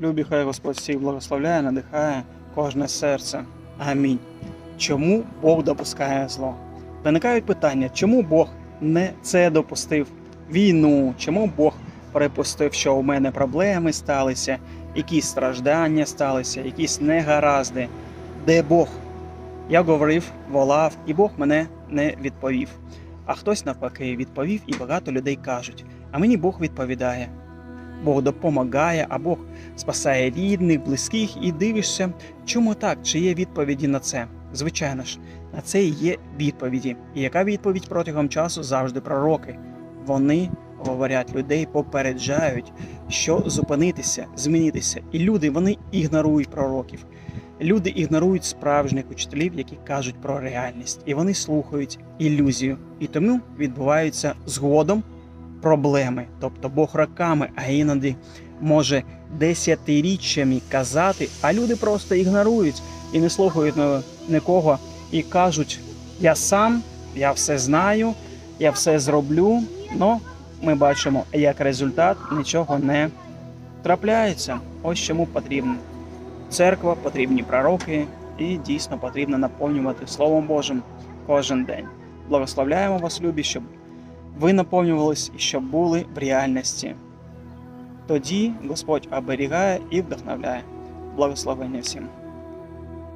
Любі, хай Господь всіх благословляє, надихає кожне серце. Амінь. Чому Бог допускає зло? Виникають питання, чому Бог не це допустив? Війну, чому Бог припустив, що у мене проблеми сталися, якісь страждання сталися, якісь негаразди. Де Бог? Я говорив, волав, і Бог мене не відповів. А хтось навпаки відповів, і багато людей кажуть: а мені Бог відповідає. Бог допомагає, а Бог спасає рідних, близьких, і дивишся, чому так? Чи є відповіді на це? Звичайно ж, на це і є відповіді. І яка відповідь протягом часу завжди пророки? Вони говорять людей, попереджають, що зупинитися, змінитися. І люди вони ігнорують пророків. Люди ігнорують справжніх учителів, які кажуть про реальність, і вони слухають ілюзію. І тому відбуваються згодом проблеми. Тобто Бог роками, а іноді може десятиріччями казати, а люди просто ігнорують і не слухають нікого і кажуть: я сам, я все знаю, я все зроблю. Но ми бачимо, як результат нічого не трапляється. Ось чому потрібно. Церква, потрібні пророки, і дійсно потрібно наповнювати Словом Божим кожен день. Благословляємо вас, любі, щоб ви наповнювались і щоб були в реальності. Тоді Господь оберігає і вдохновляє. Благословення всім.